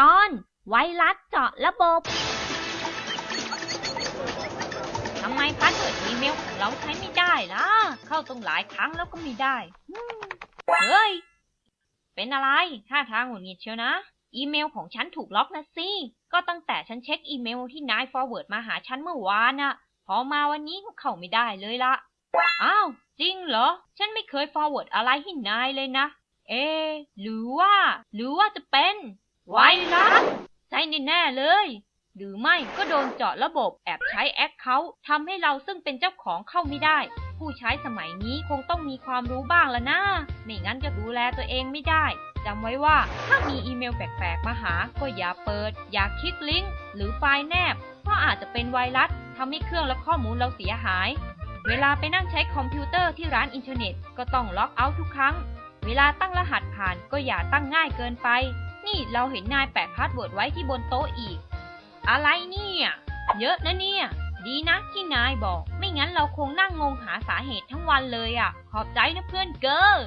ตอนไวรัสเจาะระบบ ทำไมพาสเวิร์ดอีเมลของเราใช้ไม่ได้ล่ะ เข้าตรงหลายครั้งแล้วก็ไม่ได้อืมเฮ้ย เป็นอะไร ท่าทางหงุดหงิดเชียวนะ อีเมลของฉันถูกล็อกนะสิ ก็ตั้งแต่ฉันเช็คอีเมลที่นายฟอร์เวิร์ดมาหาฉันเมื่อวานน่ะ พอมาวันนี้ก็เข้าไม่ได้เลยละอ้าว จริงเหรอ ฉันไม่เคยฟอร์เวิร์ดอะไรให้นายเลยนะ เอ หรือว่า หรือว่าจะเป็น ไวรัสใช่แน่เลย หรือไม่ก็โดนเจาะระบบแอบใช้แอคเคาท์ทำให้เราซึ่งเป็นเจ้าของเข้าไม่ได้ ผู้ใช้สมัยนี้คงต้องมีความรู้บ้างละนะไม่งั้นจะดูแลตัวเองไม่ได้จำไว้ว่าถ้ามีอีเมลแปลกๆมาหา ก็อย่าเปิด อย่าคลิกลิงก์หรือไฟล์แนบ เพราะอาจจะเป็นไวรัสทำให้เครื่องและข้อมูลเราเสียหาย เวลาไปนั่งใช้คอมพิวเตอร์ที่ร้านอินเทอร์เน็ต ก็ต้องล็อกเอาท์ทุกครั้ง เวลาตั้งรหัสผ่านก็อย่าตั้งง่ายเกินไป นี่เราเห็นนายแปะพาสเวิร์ดไว้ที่บนโต๊ะอีก อะไรเนี่ย เยอะนะเนี่ย ดีนะที่นายบอก ไม่งั้นเราคงนั่งงงหาสาเหตุทั้งวันเลยอะ ขอบใจนะเพื่อนเกอร์